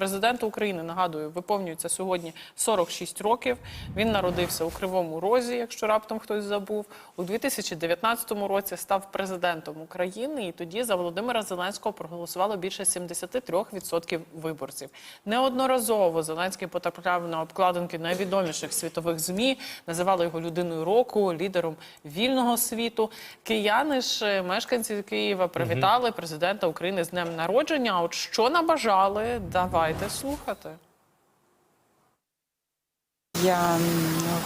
Президенту України нагадую, виповнюється сьогодні 46 років. Він народився у Кривому Розі, якщо раптом хтось забув. У 2019 році став президентом України, і тоді за Володимира Зеленського проголосувало більше 73% виборців. Неодноразово Зеленський потрапляв на обкладинки найвідоміших світових змі, називали його людиною року, лідером вільного світу. Кияни ж е, мешканці Києва привітали президента України з днем народження. А От що набажали, давайте слухати. Я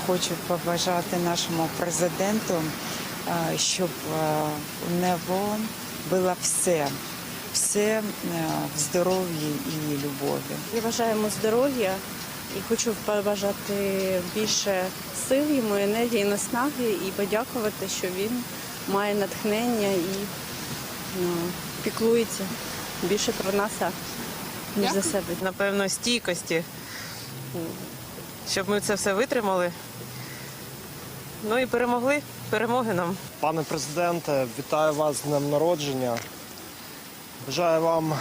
хочу побажати нашому президенту, щоб у нього було все, все в здоров'ї і любові. Я бажаю йому здоров'я і хочу побажати більше сил йому, енергії, наснаги і подякувати, що він має натхнення і ну, піклується більше про нас, а, ніж за себе. напевно, стійкості, щоб ми це все витримали. Ну і перемогли. Перемоги нам. Пане президенте, вітаю вас з днем народження. Бажаю вам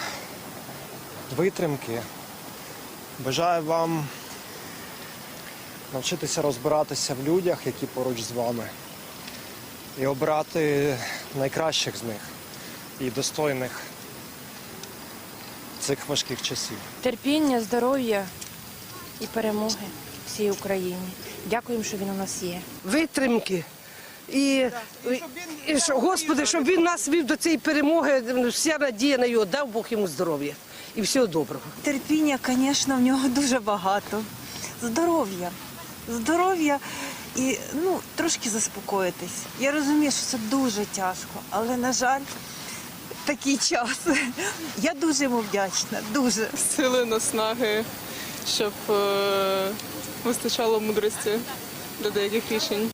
витримки. Бажаю вам навчитися розбиратися в людях, які поруч з вами, і обирати найкращих з них і достойних цих важких часів. терпіння, здоров'я і перемоги всій Україні. Дякуємо, що він у нас є. витримки. І, і що, Господи, щоб він нас вів до цієї перемоги, вся надія на його, дав Бог йому здоров'я і всього доброго. Терпіння, звісно, в нього дуже багато. Здоров'я. Здоров'я і ну, трошки заспокоїтись. Я розумію, що це дуже тяжко, але, на жаль, такий час. Я дуже йому вдячна, дуже. сили, наснаги, щоб е, вистачало мудрості для деяких рішень.